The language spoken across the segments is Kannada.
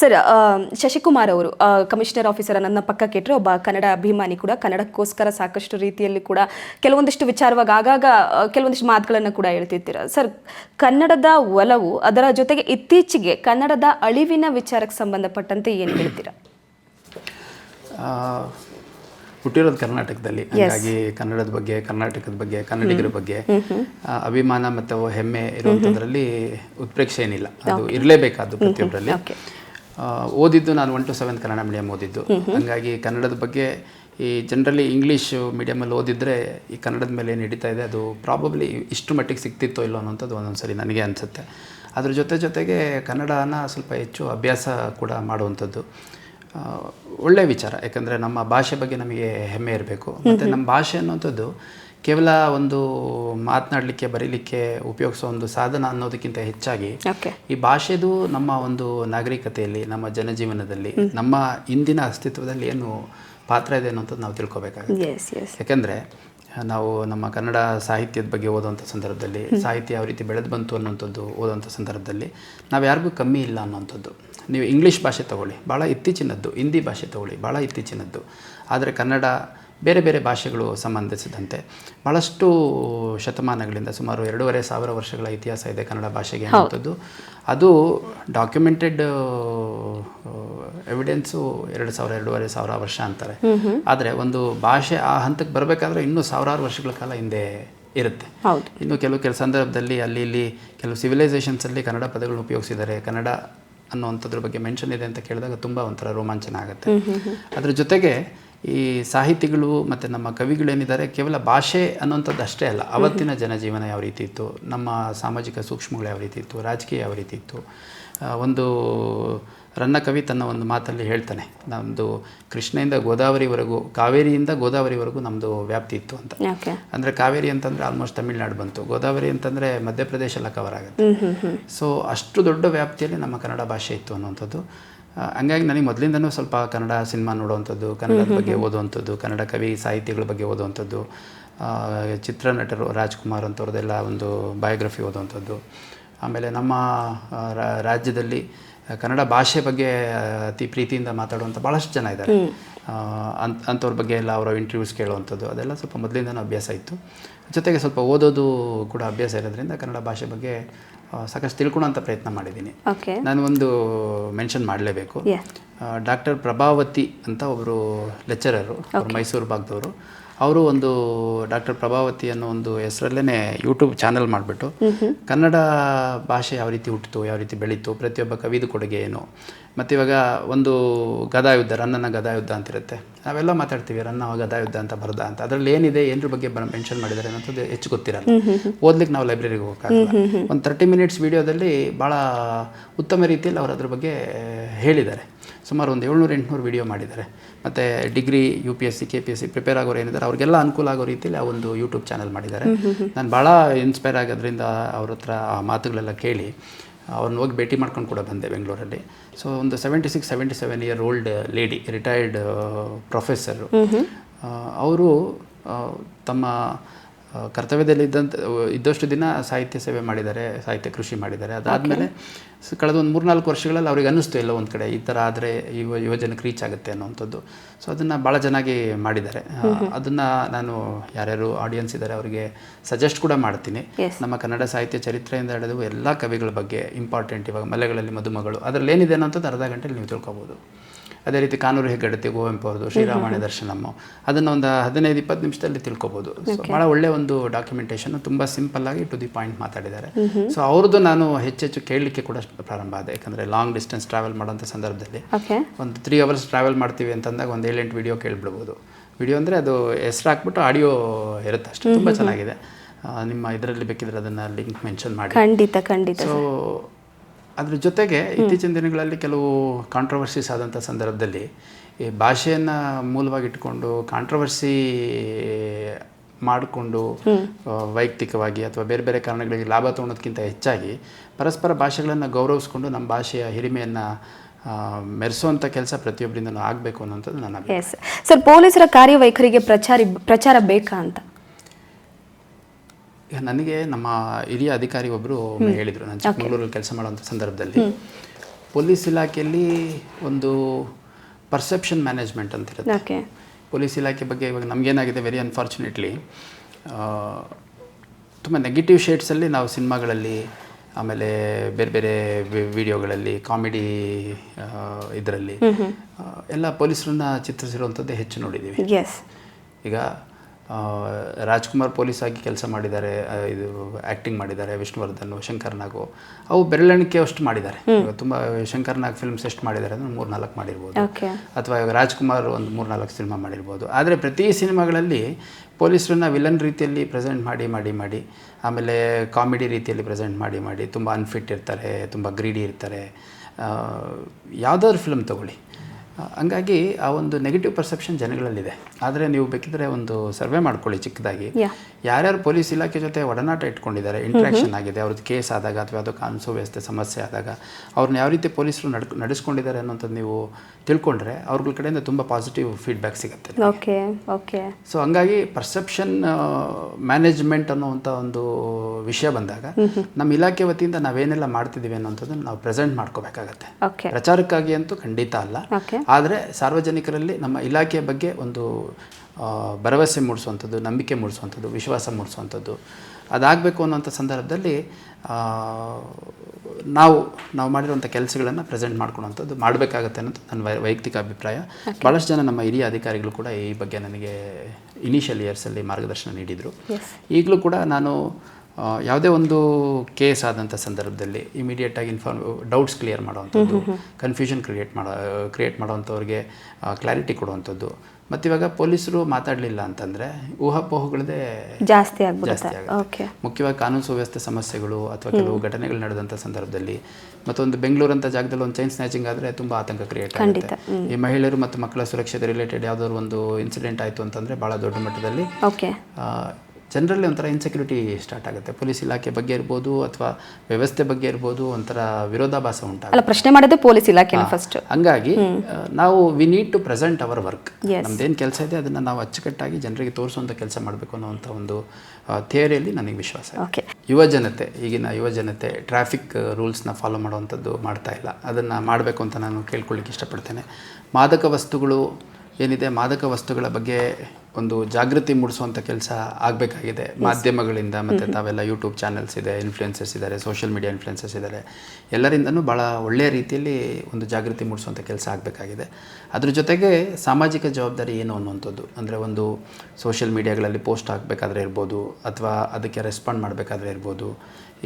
ಸರ್ ಶಶಿಕುಮಾರ್ ಅವರು ಕಮಿಷನರ್ ಆಫೀಸರ್ ನನ್ನ ಪಕ್ಕಕ್ಕೆ ಇಟ್ಟರೆ ಒಬ್ಬ ಕನ್ನಡ ಅಭಿಮಾನಿ ಕೂಡ ಕನ್ನಡಕ್ಕೋಸ್ಕರ ಸಾಕಷ್ಟು ರೀತಿಯಲ್ಲಿ ಕೂಡ ಕೆಲವೊಂದಿಷ್ಟು ವಿಚಾರವಾಗಿ ಆಗಾಗ ಕೆಲವೊಂದಿಷ್ಟು ಮಾತುಗಳನ್ನು ಕೂಡ ಹೇಳ್ತಿರ್ತೀರ. ಸರ್ ಕನ್ನಡದ ಒಲವು ಅದರ ಜೊತೆಗೆ ಇತ್ತೀಚೆಗೆ ಕನ್ನಡದ ಅಳಿವಿನ ವಿಚಾರಕ್ಕೆ ಸಂಬಂಧಪಟ್ಟಂತೆ ಏನು ಹೇಳ್ತೀರಾ? ಹುಟ್ಟಿರೋದು ಕರ್ನಾಟಕದಲ್ಲಿ. ಹಾಗಾಗಿ ಕನ್ನಡದ ಬಗ್ಗೆ ಕರ್ನಾಟಕದ ಬಗ್ಗೆ ಕನ್ನಡಿಗರ ಬಗ್ಗೆ ಅಭಿಮಾನ ಮತ್ತು ಹೆಮ್ಮೆ ಇರುವಂಥದ್ರಲ್ಲಿ ಉತ್ಪ್ರೇಕ್ಷೆ ಏನಿಲ್ಲ. ಅದು ಇರಲೇಬೇಕಾದ್ದು ಪ್ರತಿಯೊಬ್ಬರಲ್ಲಿ ಓದಿದ್ದು ನಾನು one to seven Kannada medium ಓದಿದ್ದು. ಹಾಗಾಗಿ ಕನ್ನಡದ ಬಗ್ಗೆ ಈ ಜನರಲಿ ಇಂಗ್ಲೀಷ್ ಮೀಡಿಯಮಲ್ಲಿ ಓದಿದ್ರೆ ಈ ಕನ್ನಡದ ಮೇಲೆ ಏನು ನಡೀತಾ ಇದೆ ಅದು ಪ್ರಾಬಬ್ಲಿ ಇಷ್ಟು ಮಟ್ಟಿಗೆ ಸಿಗ್ತಿತ್ತೋ ಇಲ್ಲೋ ಅನ್ನೋಂಥದ್ದು ಒಂದೊಂದು ಸರಿ ನನಗೆ ಅನಿಸುತ್ತೆ. ಅದ್ರ ಜೊತೆ ಜೊತೆಗೆ ಕನ್ನಡನ ಸ್ವಲ್ಪ ಹೆಚ್ಚು ಅಭ್ಯಾಸ ಕೂಡ ಮಾಡುವಂಥದ್ದು. ಒಳ್ಳೆಯ ವಿಚಾರ. ಯಾಕಂದರೆ ನಮ್ಮ ಭಾಷೆ ಬಗ್ಗೆ ನಮಗೆ ಹೆಮ್ಮೆ ಇರಬೇಕು. ಮತ್ತು ನಮ್ಮ ಭಾಷೆ ಅನ್ನುವಂಥದ್ದು ಕೇವಲ ಒಂದು ಮಾತನಾಡಲಿಕ್ಕೆ ಬರೀಲಿಕ್ಕೆ ಉಪಯೋಗಿಸೋ ಒಂದು ಸಾಧನ ಅನ್ನೋದಕ್ಕಿಂತ ಹೆಚ್ಚಾಗಿ ಈ ಭಾಷೆದು ನಮ್ಮ ಒಂದು ನಾಗರಿಕತೆಯಲ್ಲಿ ನಮ್ಮ ಜನಜೀವನದಲ್ಲಿ ನಮ್ಮ ಇಂದಿನ ಅಸ್ತಿತ್ವದಲ್ಲಿ ಏನು ಪಾತ್ರ ಇದೆ ಅನ್ನೋಂಥದ್ದು ನಾವು ತಿಳ್ಕೊಬೇಕಾಗುತ್ತೆ. ಯಾಕೆಂದರೆ ನಾವು ನಮ್ಮ ಕನ್ನಡ ಸಾಹಿತ್ಯದ ಬಗ್ಗೆ ಓದುವಂಥ ಸಂದರ್ಭದಲ್ಲಿ ಸಾಹಿತ್ಯ ಯಾವ ರೀತಿ ಬೆಳೆದು ಬಂತು ಅನ್ನೋಂಥದ್ದು ಓದುವಂಥ ಸಂದರ್ಭದಲ್ಲಿ ನಾವು ಯಾರಿಗೂ ಕಮ್ಮಿ ಇಲ್ಲ ಅನ್ನೋಂಥದ್ದು. ನೀವು ಇಂಗ್ಲೀಷ್ ಭಾಷೆ ತಗೊಳ್ಳಿ ಭಾಳ ಇತ್ತೀಚಿನದ್ದು ಹಿಂದಿ ಭಾಷೆ ತಗೊಳ್ಳಿ ಭಾಳ ಇತ್ತೀಚಿನದ್ದು. ಆದರೆ ಕನ್ನಡ ಬೇರೆ ಬೇರೆ ಭಾಷೆಗಳು ಸಂಬಂಧಿಸಿದಂತೆ. ಭಾಳಷ್ಟು ಶತಮಾನಗಳಿಂದ ಸುಮಾರು ಎರಡೂವರೆ ಸಾವಿರ ವರ್ಷಗಳ ಇತಿಹಾಸ ಇದೆ ಕನ್ನಡ ಭಾಷೆಗೆ ಅನ್ನುವಂಥದ್ದು. ಅದು ಡಾಕ್ಯುಮೆಂಟೆಡ್ ಎವಿಡೆನ್ಸು ಎರಡು ಸಾವಿರ ಎರಡೂವರೆ ಸಾವಿರ ವರ್ಷ ಅಂತಾರೆ. ಆದರೆ ಒಂದು ಭಾಷೆ ಆ ಹಂತಕ್ಕೆ ಬರಬೇಕಾದ್ರೆ ಇನ್ನೂ ಸಾವಿರಾರು ವರ್ಷಗಳ ಕಾಲ ಹಿಂದೆ ಇರುತ್ತೆ. ಇನ್ನು ಕೆಲವು ಕೆಲ ಸಂದರ್ಭದಲ್ಲಿ ಅಲ್ಲಿ ಇಲ್ಲಿ ಕೆಲವು ಸಿವಿಲೈಸೇಷನ್ಸಲ್ಲಿ ಕನ್ನಡ ಪದಗಳನ್ನು ಉಪಯೋಗಿಸಿದ್ದಾರೆ ಕನ್ನಡ ಅನ್ನುವಂಥದ್ರ ಬಗ್ಗೆ ಮೆನ್ಷನ್ ಇದೆ ಅಂತ ಕೇಳಿದಾಗ ತುಂಬ ಒಂಥರ ರೋಮಾಂಚನ ಆಗುತ್ತೆ. ಅದ್ರ ಜೊತೆಗೆ ಈ ಸಾಹಿತಿಗಳು ಮತ್ತು ನಮ್ಮ ಕವಿಗಳೇನಿದ್ದಾರೆ ಕೇವಲ ಭಾಷೆ ಅನ್ನೋಂಥದ್ದು ಅಷ್ಟೇ ಅಲ್ಲ ಅವತ್ತಿನ ಜನಜೀವನ ಯಾವ ರೀತಿ ಇತ್ತು ನಮ್ಮ ಸಾಮಾಜಿಕ ಸೂಕ್ಷ್ಮಗಳು ಯಾವ ರೀತಿ ಇತ್ತು ರಾಜಕೀಯ ಯಾವ ರೀತಿ ಇತ್ತು ಒಂದು ರನ್ನ ಕವಿ ತನ್ನ ಒಂದು ಮಾತಲ್ಲಿ ಹೇಳ್ತಾನೆ ನಮ್ಮದು ಕೃಷ್ಣೆಯಿಂದ ಗೋದಾವರಿವರೆಗೂ ಕಾವೇರಿಯಿಂದ ಗೋದಾವರಿವರೆಗೂ ನಮ್ಮದು ವ್ಯಾಪ್ತಿ ಇತ್ತು ಅಂತ. ಅಂದರೆ ಕಾವೇರಿ ಅಂತಂದರೆ ಆಲ್ಮೋಸ್ಟ್ ತಮಿಳ್ನಾಡು ಬಂತು ಗೋದಾವರಿ ಅಂತಂದರೆ ಮಧ್ಯಪ್ರದೇಶ ಎಲ್ಲ ಕವರ್ ಆಗುತ್ತೆ ಸೊ ಅಷ್ಟು ದೊಡ್ಡ ವ್ಯಾಪ್ತಿಯಲ್ಲಿ ನಮ್ಮ ಕನ್ನಡ ಭಾಷೆ ಇತ್ತು ಅನ್ನುವಂಥದ್ದು. ಹಂಗಾಗಿ ನನಗೆ ಮೊದಲಿಂದನೂ ಸ್ವಲ್ಪ ಕನ್ನಡ ಸಿನಿಮಾ ನೋಡುವಂಥದ್ದು ಕನ್ನಡದ ಬಗ್ಗೆ ಓದುವಂಥದ್ದು ಕನ್ನಡ ಕವಿ ಸಾಹಿತಿಗಳ ಬಗ್ಗೆ ಓದುವಂಥದ್ದು ಚಿತ್ರನಟರು ರಾಜ್ಕುಮಾರ್ ಅಂಥವ್ರದ್ದೆಲ್ಲ ಒಂದು ಬಯೋಗ್ರಫಿ ಓದುವಂಥದ್ದು. ಆಮೇಲೆ ನಮ್ಮ ರಾಜ್ಯದಲ್ಲಿ ಕನ್ನಡ ಭಾಷೆ ಬಗ್ಗೆ ಅತಿ ಪ್ರೀತಿಯಿಂದ ಮಾತಾಡುವಂಥ ಭಾಳಷ್ಟು ಜನ ಇದ್ದಾರೆ. ಅಂತ ಅಂಥವ್ರ ಬಗ್ಗೆ ಎಲ್ಲ ಅವರ ಇಂಟರ್ವ್ಯೂಸ್ ಕೇಳುವಂಥದ್ದು ಅದೆಲ್ಲ ಸ್ವಲ್ಪ ಮೊದಲಿಂದನೂ ಅಭ್ಯಾಸ ಇತ್ತು. ಜೊತೆಗೆ ಸ್ವಲ್ಪ ಓದೋದು ಕೂಡ ಅಭ್ಯಾಸ ಇರೋದ್ರಿಂದ ಕನ್ನಡ ಭಾಷೆ ಬಗ್ಗೆ ಸಾಕಷ್ಟು ತಿಳ್ಕೊಳ್ಳೋಂಥ ಪ್ರಯತ್ನ ಮಾಡಿದ್ದೀನಿ. ನಾನು ಒಂದು ಮೆನ್ಷನ್ ಮಾಡಲೇಬೇಕು. ಡಾಕ್ಟರ್ ಪ್ರಭಾವತಿ ಅಂತ ಒಬ್ಬರು ಲೆಕ್ಚರರು ಮೈಸೂರು ಭಾಗದವರು. ಅವರು ಒಂದು ಡಾಕ್ಟರ್ ಪ್ರಭಾವತಿ ಅನ್ನೋ ಒಂದು ಹೆಸರಲ್ಲೇ ಯೂಟ್ಯೂಬ್ ಚಾನೆಲ್ ಮಾಡಿಬಿಟ್ಟು ಕನ್ನಡ ಭಾಷೆ ಯಾವ ರೀತಿ ಹುಟ್ಟಿತು ಯಾವ ರೀತಿ ಬೆಳೀತು ಪ್ರತಿಯೊಬ್ಬ ಕವಿದು ಕೊಡುಗೆ ಏನು. ಮತ್ತು ಇವಾಗ ಒಂದು ಗದಾಯುದ್ಧ ರನ್ನನ ಗದಾಯುದ್ಧ ಅಂತಿರುತ್ತೆ. ನಾವೆಲ್ಲ ಮಾತಾಡ್ತೀವಿ ರನ್ನ ಗದಾಯುದ್ಧ ಅಂತ ಬರ್ದ ಅಂತ. ಅದರಲ್ಲಿ ಏನಿದೆ ಏನರ ಬಗ್ಗೆ ಮೆನ್ಷನ್ ಮಾಡಿದ್ದಾರೆ ಅನ್ನೋದು ಹೆಚ್ಚು ಗೊತ್ತಿರಲ್ಲ. ಓದ್ಲಿಕ್ಕೆ ನಾವು ಲೈಬ್ರರಿಗೆ ಹೋಗೋಕ್ಕಾಗಲ್ಲ. ಒಂದು ತರ್ಟಿ ಮಿನಿಟ್ಸ್ ವಿಡಿಯೋದಲ್ಲಿ ಭಾಳ ಉತ್ತಮ ರೀತಿಯಲ್ಲಿ ಅವರು ಅದ್ರ ಬಗ್ಗೆ ಹೇಳಿದ್ದಾರೆ. ಸುಮಾರು ಒಂದು ಏಳ್ನೂರು ಎಂಟುನೂರು ವಿಡಿಯೋ ಮಾಡಿದ್ದಾರೆ. ಮತ್ತು degree U P S C K P S C prepare ಆಗೋರು ಏನಿದ್ದಾರೆ ಅವ್ರಿಗೆಲ್ಲ ಅನುಕೂಲ ಆಗೋ ರೀತಿಯಲ್ಲಿ ಆ ಒಂದು ಯೂಟ್ಯೂಬ್ ಚಾನಲ್ ಮಾಡಿದ್ದಾರೆ. ನಾನು ಭಾಳ ಇನ್ಸ್ಪೈರ್ ಆಗೋದ್ರಿಂದ ಅವ್ರ ಹತ್ರ ಆ ಮಾತುಗಳೆಲ್ಲ ಕೇಳಿ ಅವ್ರನ್ನ ಹೋಗಿ ಭೇಟಿ ಮಾಡ್ಕೊಂಡು ಕೂಡ ಬಂದೆ ಬೆಂಗಳೂರಲ್ಲಿ. ಸೊ ಒಂದು seventy six seventy seven year old lady retired professor ಅವರು ತಮ್ಮ ಆ, ಕರ್ತವ್ಯದಲ್ಲಿದ್ದಂಥ ಇದ್ದಷ್ಟು ದಿನ ಸಾಹಿತ್ಯ ಸೇವೆ ಮಾಡಿದ್ದಾರೆ ಸಾಹಿತ್ಯ ಕೃಷಿ ಮಾಡಿದ್ದಾರೆ. ಅದಾದಮೇಲೆ ಕಳೆದ ಒಂದು ಮೂರ್ನಾಲ್ಕು ವರ್ಷಗಳಲ್ಲಿ ಅವ್ರಿಗೆ ಅನ್ನಿಸ್ತು ಎಲ್ಲ ಒಂದು ಕಡೆ ಈ ಥರ ಆದರೆ ಯುವ ಯುವಜನಕ್ಕೆ ರೀಚ್ ಆಗುತ್ತೆ ಅನ್ನೋವಂಥದ್ದು. ಸೊ ಅದನ್ನು ಭಾಳ ಚೆನ್ನಾಗಿ ಮಾಡಿದ್ದಾರೆ. ಅದನ್ನು ನಾನು ಯಾರ್ಯಾರು ಆಡಿಯನ್ಸ್ ಇದ್ದಾರೆ ಅವರಿಗೆ ಸಜೆಸ್ಟ್ ಕೂಡ ಮಾಡ್ತೀನಿ. ನಮ್ಮ ಕನ್ನಡ ಸಾಹಿತ್ಯ ಚರಿತ್ರೆಯಿಂದ ಹಿಡಿದು ಎಲ್ಲ ಕವಿಗಳ ಬಗ್ಗೆ ಇಂಪಾರ್ಟೆಂಟ್ ಇವಾಗ ಮಲೆಗಳಲ್ಲಿ ಮದುಮಗಳು ಅದರಲ್ಲಿ ಏನಿದೆ ಅನ್ನೋಂಥದ್ದು ಅರ್ಧ ಗಂಟೆಯಲ್ಲಿ ನೀವು ತಿಳ್ಕೊಬೋದು. ಅದೇ ರೀತಿ ಕಾನೂರು ಹೆಗ್ಗಡತಿ ಕುವೆಂಪು ಅವ್ರದ್ದು ಶ್ರೀರಾಮಾಯಣ ದರ್ಶನಮ್ಮ ಅದನ್ನು ಒಂದು ಹದಿನೈದು ಇಪ್ಪತ್ತು ನಿಮಿಷದಲ್ಲಿ ತಿಳ್ಕೊಬೋದು. ಸೊ ಭಾಳ ಒಳ್ಳೆ ಒಂದು ಡಾಕ್ಯುಮೆಂಟೇಷನ್ ತುಂಬ ಸಿಂಪಲ್ ಆಗಿ ಟು ದಿ ಪಾಯಿಂಟ್ ಮಾತಾಡಿದ್ದಾರೆ. ಸೊ ಅವ್ರದ್ದು ನಾನು ಹೆಚ್ಚೆಚ್ಚು ಕೇಳಲಿಕ್ಕೆ ಕೂಡ ಪ್ರಾರಂಭ ಆದೆ. ಯಾಕಂದ್ರೆ ಲಾಂಗ್ ಡಿಸ್ಟೆನ್ಸ್ ಟ್ರಾವೆಲ್ ಮಾಡೋಂಥ ಸಂದರ್ಭದಲ್ಲಿ ಒಂದು ತ್ರೀ ಅವರ್ಸ್ ಟ್ರಾವೆಲ್ ಮಾಡ್ತೀವಿ ಅಂತಂದಾಗ ಒಂದು ಏಳೆಂಟು ವಿಡಿಯೋ ಕೇಳಿಬಿಡ್ಬೋದು. ವಿಡಿಯೋ ಅಂದರೆ ಅದು ಹೆಸರು ಹಾಕ್ಬಿಟ್ಟು ಆಡಿಯೋ ಇರುತ್ತೆ ಅಷ್ಟೇ. ತುಂಬ ಚೆನ್ನಾಗಿದೆ. ನಿಮ್ಮ ಇದರಲ್ಲಿ ಬೇಕಿದ್ರೆ ಅದನ್ನು ಲಿಂಕ್ ಮೆನ್ಷನ್ ಮಾಡಿ. ಖಂಡಿತ ಖಂಡಿತ ಸೊ ಅದ್ರ ಜೊತೆಗೆ ಇತ್ತೀಚಿನ ದಿನಗಳಲ್ಲಿ ಕೆಲವು ಕಾಂಟ್ರವರ್ಸೀಸ್ ಆದಂಥ ಸಂದರ್ಭದಲ್ಲಿ ಈ ಭಾಷೆಯನ್ನು ಮೂಲವಾಗಿ ಇಟ್ಕೊಂಡು ಕಾಂಟ್ರವರ್ಸಿ ಮಾಡಿಕೊಂಡು ವೈಯಕ್ತಿಕವಾಗಿ ಅಥವಾ ಬೇರೆ ಬೇರೆ ಕಾರಣಗಳಿಗೆ ಲಾಭ ತೊಗೊಳೋದಕ್ಕಿಂತ ಹೆಚ್ಚಾಗಿ ಪರಸ್ಪರ ಭಾಷೆಗಳನ್ನು ಗೌರವಿಸ್ಕೊಂಡು ನಮ್ಮ ಭಾಷೆಯ ಹಿರಿಮೆಯನ್ನು ಮೆರೆಸುವಂಥ ಕೆಲಸ ಪ್ರತಿಯೊಬ್ಬರಿಂದ ಆಗಬೇಕು ಅನ್ನೋಂಥದ್ದು ನನ್ನ. ಎಸ್ ಸರ್ ಪೊಲೀಸರ ಕಾರ್ಯವೈಖರಿಗೆ ಪ್ರಚಾರ ಪ್ರಚಾರ ಬೇಕಾ ಅಂತ? ನನಗೆ ನಮ್ಮ ಹಿರಿಯ ಅಧಿಕಾರಿ ಒಬ್ಬರು ಹೇಳಿದರು. ನಾನು ಚಿಕ್ಕಮಗಳೂರಲ್ಲಿ ಕೆಲಸ ಮಾಡುವಂಥ ಸಂದರ್ಭದಲ್ಲಿ. ಪೊಲೀಸ್ ಇಲಾಖೆಯಲ್ಲಿ ಒಂದು ಪರ್ಸೆಪ್ಷನ್ ಮ್ಯಾನೇಜ್ಮೆಂಟ್ ಅಂತ ಇರುತ್ತೆ. ಪೊಲೀಸ್ ಇಲಾಖೆ ಬಗ್ಗೆ ಇವಾಗ ನಮಗೇನಾಗಿದೆ? ವೆರಿ ಅನ್ಫಾರ್ಚುನೇಟ್ಲಿ ತುಂಬ ನೆಗೆಟಿವ್ ಶೇಡ್ಸಲ್ಲಿ ನಾವು ಸಿನಿಮಾಗಳಲ್ಲಿ ಆಮೇಲೆ ಬೇರೆ ಬೇರೆ ವಿಡಿಯೋಗಳಲ್ಲಿ ಕಾಮಿಡಿ ಇದರಲ್ಲಿ ಎಲ್ಲ ಪೊಲೀಸರನ್ನ ಚಿತ್ರಿಸಿರುವಂಥದ್ದೇ ಹೆಚ್ಚು ನೋಡಿದ್ದೀವಿ. ಈಗ ರಾಜ್ಕುಮಾರ್ ಪೊಲೀಸ್ ಆಗಿ ಕೆಲಸ ಮಾಡಿದ್ದಾರೆ ಇದು ಆ್ಯಕ್ಟಿಂಗ್ ಮಾಡಿದ್ದಾರೆ ವಿಷ್ಣುವರ್ಧನ್ ಶಂಕರ್ ನಾಗು. ಅವು ಬೆರಳೆಣಿಕೆ ಅಷ್ಟು ಮಾಡಿದ್ದಾರೆ. ತುಂಬ ಶಂಕರ್ ನಾಗ್ ಫಿಲ್ಮ್ಸ್ ಎಷ್ಟು ಮಾಡಿದ್ದಾರೆ ಅಂದ್ರೆ ಮೂರು ನಾಲ್ಕು ಮಾಡಿರ್ಬೋದು. ಅಥವಾ ಇವಾಗ ರಾಜ್ಕುಮಾರ್ ಒಂದು ಮೂರು ನಾಲ್ಕು ಸಿನಿಮಾ ಮಾಡಿರ್ಬೋದು. ಆದರೆ ಪ್ರತಿ ಸಿನಿಮಾಗಳಲ್ಲಿ ಪೊಲೀಸರನ್ನ ವಿಲನ್ ರೀತಿಯಲ್ಲಿ ಪ್ರೆಸೆಂಟ್ ಮಾಡಿ ಮಾಡಿ ಮಾಡಿ ಆಮೇಲೆ ಕಾಮಿಡಿ ರೀತಿಯಲ್ಲಿ ಪ್ರೆಸೆಂಟ್ ಮಾಡಿ ಮಾಡಿ ತುಂಬ ಅನ್ಫಿಟ್ ಇರ್ತಾರೆ ತುಂಬ ಗ್ರೀಡಿ ಇರ್ತಾರೆ. ಯಾವುದಾದ್ರು ಫಿಲ್ಮ್ ತಗೊಳ್ಳಿ. ಹಂಗಾಗಿ ಆ ಒಂದು ನೆಗೆಟಿವ್ ಪರ್ಸೆಪ್ಷನ್ ಜನಗಳಲ್ಲಿದೆ. ಆದರೆ ನೀವು ಬೇಕಿದ್ರೆ ಒಂದು ಸರ್ವೆ ಮಾಡ್ಕೊಳ್ಳಿ ಚಿಕ್ಕದಾಗಿ. ಯಾರ್ಯಾರು ಪೊಲೀಸ್ ಇಲಾಖೆ ಜೊತೆ ಒಡನಾಟ ಇಟ್ಕೊಂಡಿದ್ದಾರೆ ಇಂಟ್ರಾಕ್ಷನ್ ಆಗಿದೆ ಅವ್ರದ್ದು ಕೇಸ್ ಆದಾಗ ಅಥವಾ ಯಾವುದೋ ಕಾನೂನು ವ್ಯವಸ್ಥೆ ಸಮಸ್ಯೆ ಆದಾಗ ಅವ್ರನ್ನ ಯಾವ ರೀತಿ ಪೊಲೀಸರು ನಡ್ ನಡೆಸ್ಕೊಂಡಿದ್ದಾರೆ ಅನ್ನೋಂಥದ್ದು ನೀವು ತಿಳ್ಕೊಂಡ್ರೆ ಅವ್ರಗಳ ಕಡೆಯಿಂದ ತುಂಬ ಪಾಸಿಟಿವ್ ಫೀಡ್ಬ್ಯಾಕ್ ಸಿಗುತ್ತೆ ಓಕೆ ಓಕೆ ಸೊ ಹಂಗಾಗಿ ಪರ್ಸೆಪ್ಷನ್ ಮ್ಯಾನೇಜ್ಮೆಂಟ್ ಅನ್ನೋವಂಥ ಒಂದು ವಿಷಯ ಬಂದಾಗ ನಮ್ಮ ಇಲಾಖೆ ವತಿಯಿಂದ ನಾವೇನೆಲ್ಲ ಮಾಡ್ತಿದ್ದೀವಿ ಅನ್ನೋಂಥದ್ದನ್ನು ನಾವು ಪ್ರೆಸೆಂಟ್ ಮಾಡ್ಕೋಬೇಕಾಗತ್ತೆ. ಪ್ರಚಾರಕ್ಕಾಗಿ ಅಂತೂ ಖಂಡಿತ ಅಲ್ಲ. ಓಕೆ ಆದರೆ ಸಾರ್ವಜನಿಕರಲ್ಲಿ ನಮ್ಮ ಇಲಾಖೆಯ ಬಗ್ಗೆ ಒಂದು ಭರವಸೆ ಮೂಡಿಸುವಂಥದ್ದು ನಂಬಿಕೆ ಮೂಡಿಸುವಂಥದ್ದು ವಿಶ್ವಾಸ ಮೂಡಿಸುವಂಥದ್ದು. ಅದಾಗಬೇಕು ಅನ್ನೋಂಥ ಸಂದರ್ಭದಲ್ಲಿ ನಾವು ನಾವು ಮಾಡಿರುವಂಥ ಕೆಲಸಗಳನ್ನು ಪ್ರೆಸೆಂಟ್ ಮಾಡ್ಕೊಳ್ಳೋವಂಥದ್ದು ಮಾಡಬೇಕಾಗತ್ತೆ ಅನ್ನೋದು ನನ್ನ ವೈ- ವೈಯಕ್ತಿಕ ಅಭಿಪ್ರಾಯ. ಭಾಳಷ್ಟು ಜನ ನಮ್ಮ ಹಿರಿಯ ಅಧಿಕಾರಿಗಳು ಕೂಡ ಈ ಬಗ್ಗೆ ನನಗೆ ಇನಿಷಿಯಲ್ ಇಯರ್ಸಲ್ಲಿ ಮಾರ್ಗದರ್ಶನ ನೀಡಿದರು. ಈಗಲೂ ಕೂಡ ನಾನು ಯಾವುದೇ ಒಂದು ಕೇಸ್ ಆದಂಥ ಸಂದರ್ಭದಲ್ಲಿ ಇಮಿಡಿಯೇಟಾಗಿ ಇನ್ಫಾರ್ಮ್ ಡೌಟ್ಸ್ ಕ್ಲಿಯರ್ ಮಾಡುವಂಥದ್ದು ಕನ್ಫ್ಯೂಷನ್ ಕ್ರಿಯೇಟ್ ಮಾಡೋ ಕ್ರಿಯೇಟ್ ಮಾಡೋವಂಥವ್ರಿಗೆ ಕ್ಲಾರಿಟಿ ಕೊಡುವಂಥದ್ದು. ಮತ್ತು ಇವಾಗ ಪೊಲೀಸರು ಮಾತಾಡಲಿಲ್ಲ ಅಂತಂದರೆ ಊಹಾಪೋಹಗಳದೇ ಜಾಸ್ತಿ ಜಾಸ್ತಿ ಆಗುತ್ತೆ. ಓಕೆ. ಮುಖ್ಯವಾಗಿ ಕಾನೂನು ಸುವ್ಯವಸ್ಥೆ ಸಮಸ್ಯೆಗಳು ಅಥವಾ ಕೆಲವು ಘಟನೆಗಳು ನಡೆದಂಥ ಸಂದರ್ಭದಲ್ಲಿ ಮತ್ತೊಂದು ಬೆಂಗಳೂರು ಅಂತ ಜಾಗದಲ್ಲಿ ಒಂದು ಚೈನ್ ಸ್ನ್ಯಾಚಿಂಗ್ ಆದರೆ ತುಂಬ ಆತಂಕ ಕ್ರಿಯೇಟ್ ಆಗುತ್ತೆ. ಈ ಮಹಿಳೆಯರು ಮತ್ತು ಮಕ್ಕಳ ಸುರಕ್ಷತೆ ರಿಲೇಟೆಡ್ ಯಾವುದಾದ್ರು ಒಂದು ಇನ್ಸಿಡೆಂಟ್ ಆಯಿತು ಅಂತಂದರೆ ಭಾಳ ದೊಡ್ಡ ಮಟ್ಟದಲ್ಲಿ ಓಕೆ. ಜನರಲ್ಲಿ ಒಂಥರ ಇನ್ಸೆಕ್ಯೂರಿಟಿ ಸ್ಟಾರ್ಟ್ ಆಗುತ್ತೆ. ಪೊಲೀಸ್ ಇಲಾಖೆ ಬಗ್ಗೆ ಇರ್ಬೋದು ಅಥವಾ ವ್ಯವಸ್ಥೆ ಬಗ್ಗೆ ಇರ್ಬೋದು ಒಂಥರ ವಿರೋಧಾಭಾಸ ಉಂಟಾಗುತ್ತೆ. ಅಲ್ಲ ಪ್ರಶ್ನೆ ಮಾಡೋದೇ ಪೊಲೀಸ್ ಇಲಾಖೆ ಫಸ್ಟ್ ಹಂಗಾಗಿ ನಾವು we need to present our work. ನಮ್ದೇನು ಕೆಲಸ ಇದೆ ಅದನ್ನು ನಾವು ಅಚ್ಚುಕಟ್ಟಾಗಿ ಜನರಿಗೆ ತೋರಿಸುವಂಥ ಕೆಲಸ ಮಾಡಬೇಕು ಅನ್ನೋವಂಥ ಒಂದು ಥಿಯರಿಯಲ್ಲಿ ನನಗೆ ವಿಶ್ವಾಸ. ಓಕೆ ಯುವ ಜನತೆ ಈಗಿನ ಯುವ ಜನತೆ ಟ್ರಾಫಿಕ್ ರೂಲ್ಸ್ನ ಫಾಲೋ ಮಾಡುವಂಥದ್ದು ಮಾಡ್ತಾ ಇಲ್ಲ. ಅದನ್ನು ಮಾಡಬೇಕು ಅಂತ ನಾನು ಕೇಳ್ಕೊಳ್ಳಿಕ್ಕೆ ಇಷ್ಟಪಡ್ತೇನೆ. ಮಾದಕ ವಸ್ತುಗಳು ಏನಿದೆ ಮಾದಕ ವಸ್ತುಗಳ ಬಗ್ಗೆ ಒಂದು ಜಾಗೃತಿ ಮೂಡಿಸುವಂಥ ಕೆಲಸ ಆಗಬೇಕಾಗಿದೆ. ಮಾಧ್ಯಮಗಳಿಂದ ಮತ್ತು ತಾವೆಲ್ಲ ಯೂಟ್ಯೂಬ್ ಚಾನೆಲ್ಸ್ ಇದೆ ಇನ್ಫ್ಲುಯೆನ್ಸರ್ಸ್ ಇದ್ದಾರೆ ಸೋಷಿಯಲ್ ಮೀಡಿಯಾ ಇನ್ಫ್ಲುಯೆನ್ಸರ್ಸ್ ಇದ್ದಾರೆ. ಎಲ್ಲರಿಂದನೂ ಭಾಳ ಒಳ್ಳೆಯ ರೀತಿಯಲ್ಲಿ ಒಂದು ಜಾಗೃತಿ ಮೂಡಿಸುವಂಥ ಕೆಲಸ ಆಗಬೇಕಾಗಿದೆ. ಅದ್ರ ಜೊತೆಗೆ ಸಾಮಾಜಿಕ ಜವಾಬ್ದಾರಿ ಏನು ಅನ್ನುವಂಥದ್ದು? ಅಂದರೆ ಒಂದು ಸೋಷಿಯಲ್ ಮೀಡಿಯಾಗಳಲ್ಲಿ ಪೋಸ್ಟ್ ಹಾಕಬೇಕಾದ್ರೆ ಇರ್ಬೋದು ಅಥವಾ ಅದಕ್ಕೆ ರೆಸ್ಪಾಂಡ್ ಮಾಡಬೇಕಾದ್ರೆ ಇರ್ಬೋದು.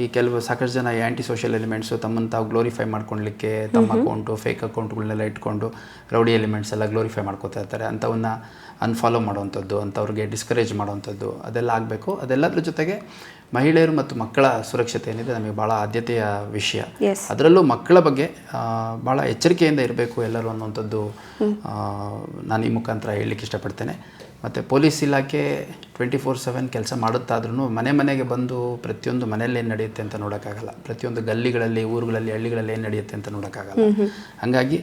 ಈ ಕೆಲವು ಸಾಕಷ್ಟು ಜನ ಆ್ಯಂಟಿ ಸೋಷಿಯಲ್ ಎಲಿಮೆಂಟ್ಸು ತಮ್ಮನ್ನು ತಾವು ಗ್ಲೋರಿಫೈ ಮಾಡ್ಕೊಳ್ಲಿಕ್ಕೆ ತಮ್ಮ ಅಕೌಂಟು ಫೇಕ್ ಅಕೌಂಟ್ಗಳನ್ನೆಲ್ಲ ಇಟ್ಕೊಂಡು ರೌಡಿ ಎಲಿಮೆಂಟ್ಸ್ ಎಲ್ಲ ಗ್ಲೋರಿಫೈ ಮಾಡ್ಕೋತಾ ಇರ್ತಾರೆ. ಅಂಥವನ್ನ ಅನ್ಫಾಲೋ ಮಾಡುವಂಥದ್ದು. ಅಂಥವ್ರಿಗೆ ಡಿಸ್ಕರೇಜ್ ಮಾಡುವಂಥದ್ದು ಅದೆಲ್ಲ ಆಗಬೇಕು. ಅದೆಲ್ಲದ್ರ ಜೊತೆಗೆ ಮಹಿಳೆಯರು ಮತ್ತು ಮಕ್ಕಳ ಸುರಕ್ಷತೆ ಏನಿದೆ ನಮಗೆ ಭಾಳ ಆದ್ಯತೆಯ ವಿಷಯ. ಅದರಲ್ಲೂ ಮಕ್ಕಳ ಬಗ್ಗೆ ಭಾಳ ಎಚ್ಚರಿಕೆಯಿಂದ ಇರಬೇಕು ಎಲ್ಲರೂ ಅನ್ನುವಂಥದ್ದು ನಾನು ಈ ಮುಖಾಂತರ ಹೇಳಲಿಕ್ಕೆ ಇಷ್ಟಪಡ್ತೇನೆ. ಮತ್ತು ಪೊಲೀಸ್ ಇಲಾಖೆ ಟ್ವೆಂಟಿ ಫೋರ್ ಸೆವೆನ್ ಕೆಲಸ ಮಾಡುತ್ತಾದ್ರೂ ಮನೆ ಮನೆಗೆ ಬಂದು ಪ್ರತಿಯೊಂದು ಮನೆಯಲ್ಲಿ ಏನು ನಡೆಯುತ್ತೆ ಅಂತ ನೋಡೋಕ್ಕಾಗಲ್ಲ. ಪ್ರತಿಯೊಂದು ಗಲ್ಲಿಗಳಲ್ಲಿ ಊರುಗಳಲ್ಲಿ ಹಳ್ಳಿಗಳಲ್ಲಿ ಏನು ನಡೆಯುತ್ತೆ ಅಂತ ನೋಡೋಕ್ಕಾಗಲ್ಲ. ಹಾಗಾಗಿ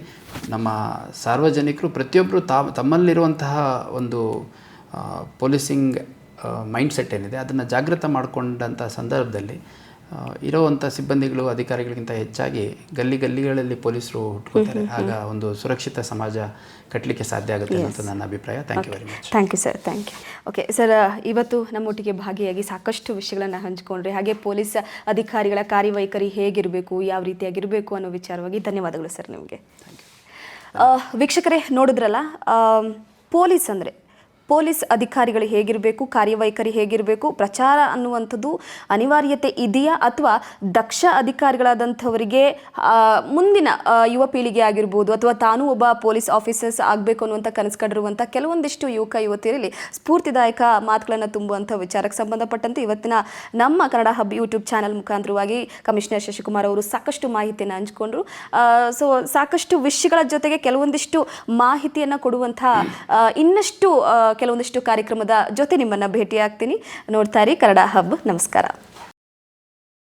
ನಮ್ಮ ಸಾರ್ವಜನಿಕರು ಪ್ರತಿಯೊಬ್ಬರು ತಾವು ತಮ್ಮಲ್ಲಿರುವಂತಹ ಒಂದು ಪೊಲೀಸಿಂಗ್ ಮೈಂಡ್ ಸೆಟ್ ಏನಿದೆ ಅದನ್ನು ಜಾಗೃತ ಮಾಡಿಕೊಂಡಂಥ ಸಂದರ್ಭದಲ್ಲಿ ಇರೋವಂಥ ಸಿಬ್ಬಂದಿಗಳು ಅಧಿಕಾರಿಗಳಿಗಿಂತ ಹೆಚ್ಚಾಗಿ ಗಲ್ಲಿ ಗಲ್ಲಿಗಳಲ್ಲಿ ಪೊಲೀಸರು ಹುಟ್ಕೋತಾರೆ. ಆಗ ಒಂದು ಸುರಕ್ಷಿತ ಸಮಾಜ ಕಟ್ಟಲಿಕ್ಕೆ ಸಾಧ್ಯ ಆಗುತ್ತೆ ಅಂತ ನನ್ನ ಅಭಿಪ್ರಾಯ. Thank you very much thank you sir thank you okay sir ಇವತ್ತು ನಮ್ಮೊಟ್ಟಿಗೆ ಭಾಗಿಯಾಗಿ ಸಾಕಷ್ಟು ವಿಷಯಗಳನ್ನು ಹಂಚಿಕೊಂಡ್ರಿ. ಹಾಗೆ ಪೊಲೀಸ್ ಅಧಿಕಾರಿಗಳ ಕಾರ್ಯವೈಖರಿ ಹೇಗಿರಬೇಕು ಯಾವ ರೀತಿಯಾಗಿರಬೇಕು ಅನ್ನೋ ವಿಚಾರವಾಗಿ ಧನ್ಯವಾದಗಳು ಸರ್ ನಿಮಗೆ. ವೀಕ್ಷಕರೇ ನೋಡಿದ್ರಲ್ಲ ಪೊಲೀಸ್ ಅಂದರೆ ಪೊಲೀಸ್ ಅಧಿಕಾರಿಗಳು ಹೇಗಿರಬೇಕು, ಕಾರ್ಯವೈಖರಿ ಹೇಗಿರಬೇಕು, ಪ್ರಚಾರ ಅನ್ನುವಂಥದ್ದು ಅನಿವಾರ್ಯತೆ ಇದೆಯಾ ಅಥವಾ ದಕ್ಷ ಅಧಿಕಾರಿಗಳಾದಂಥವರಿಗೆ ಮುಂದಿನ ಯುವ ಪೀಳಿಗೆ ಆಗಿರ್ಬೋದು ಅಥವಾ ತಾನು ಒಬ್ಬ ಪೊಲೀಸ್ ಆಫೀಸರ್ಸ್ ಆಗಬೇಕು ಅನ್ನುವಂಥ ಕನಸು ಕಂಡಿರುವಂಥ ಕೆಲವೊಂದಿಷ್ಟು ಯುವಕ, ಯುವತಿಯರಲ್ಲಿ ಸ್ಫೂರ್ತಿದಾಯಕ ಮಾತುಗಳನ್ನು ತುಂಬುವಂಥ ವಿಚಾರಕ್ಕೆ ಸಂಬಂಧಪಟ್ಟಂತೆ ಇವತ್ತಿನ ನಮ್ಮ ಕನ್ನಡ ಹಬ್ ಯೂಟ್ಯೂಬ್ ಚಾನಲ್ ಮುಖಾಂತರವಾಗಿ ಕಮಿಷನರ್ ಶಶಿಕುಮಾರ್ ಅವರು ಸಾಕಷ್ಟು ಮಾಹಿತಿಯನ್ನು ಹಂಚಿಕೊಂಡ್ರು. ಸೊ ಸಾಕಷ್ಟು ವಿಷಯಗಳ ಜೊತೆಗೆ ಕೆಲವೊಂದಿಷ್ಟು ಮಾಹಿತಿಯನ್ನು ಕೊಡುವಂಥ ಇನ್ನಷ್ಟು ಕೆಲವೊಂದಿಷ್ಟು ಕಾರ್ಯಕ್ರಮದ ಜೊತೆ ನಿಮ್ಮನ್ನು ಭೇಟಿಯಾಗ್ತೀನಿ. ನೋಡ್ತಾ ಇರಿ ಕನ್ನಡ ಹಬ್. ನಮಸ್ಕಾರ.